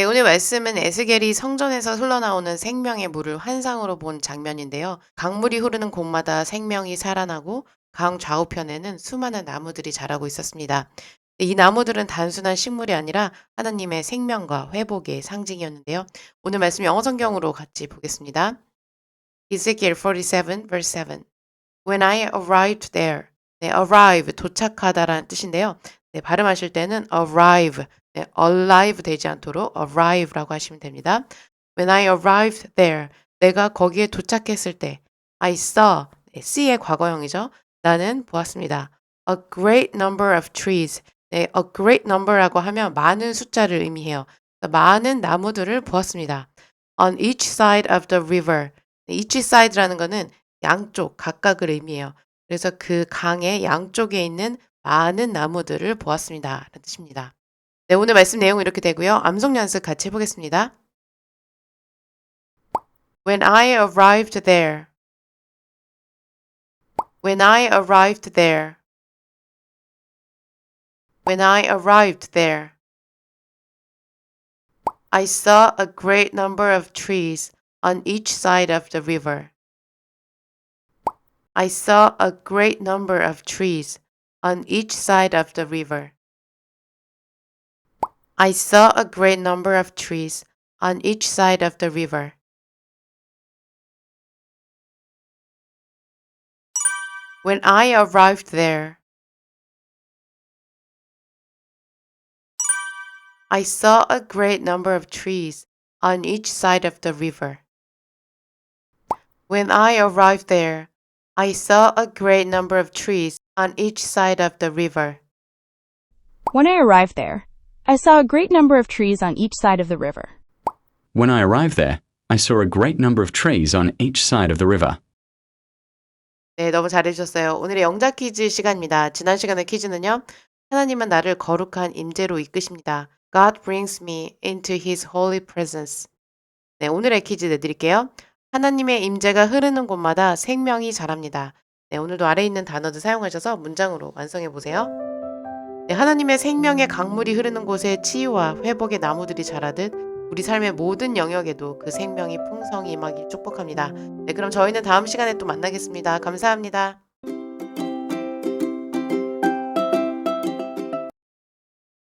네, 오늘 말씀은 에스겔이 성전에서 흘러나오는 생명의 물을 환상으로 본 장면인데요. 강물이 흐르는 곳마다 생명이 살아나고 강 좌우편에는 수많은 나무들이 자라고 있었습니다. 이 나무들은 단순한 식물이 아니라 하나님의 생명과 회복의 상징이었는데요. 오늘 말씀 영어 성경으로 같이 보겠습니다. Ezekiel 47 verse 7 When I arrived there 네, arrive 도착하다라는 뜻인데요. 네, 발음하실 때는 arrive 네, alive 되지 않도록 arrive라고 하시면 됩니다. When I arrived there, 내가 거기에 도착했을 때, I saw, 네, see의 과거형이죠. 나는 보았습니다. A great number of trees. 네, a great number라고 하면 많은 숫자를 의미해요. 그러니까 많은 나무들을 보았습니다. On each side of the river. 네, each side라는 거는 양쪽, 각각을 의미해요. 그래서 그 강의 양쪽에 있는 많은 나무들을 보았습니다. 라는 뜻입니다. 네, 오늘 말씀 내용은 이렇게 되고요. 암송 연습 같이 해보겠습니다. When I arrived there. When I arrived there. When I arrived there. I saw a great number of trees on each side of the river. I saw a great number of trees on each side of the river. I saw a great number of trees on each side of the river. When I arrived there, I saw a great number of trees on each side of the river. When I arrived there, I saw a great number of trees on each side of the river. When I arrived there, I saw a great number of trees on each side of the river. When I arrived there, I saw a great number of trees on each side of the river. 네, 너무 잘해주셨어요. 오늘의 영작 퀴즈 시간입니다. 지난 시간의 퀴즈는요. 하나님은 나를 거룩한 임재로 이끄십니다. God brings me into his holy presence. 네, 오늘의 퀴즈 내드릴게요. 하나님의 임재가 흐르는 곳마다 생명이 자랍니다. 네, 오늘도 아래 있는 단어들 사용하셔서 문장으로 완성해 보세요. 네, 하나님의 생명의 강물이 흐르는 곳에 치유와 회복의 나무들이 자라듯 우리 삶의 모든 영역에도 그 생명이 풍성히 임하길 축복합니다. 네, 그럼 저희는 다음 시간에 또 만나겠습니다. 감사합니다.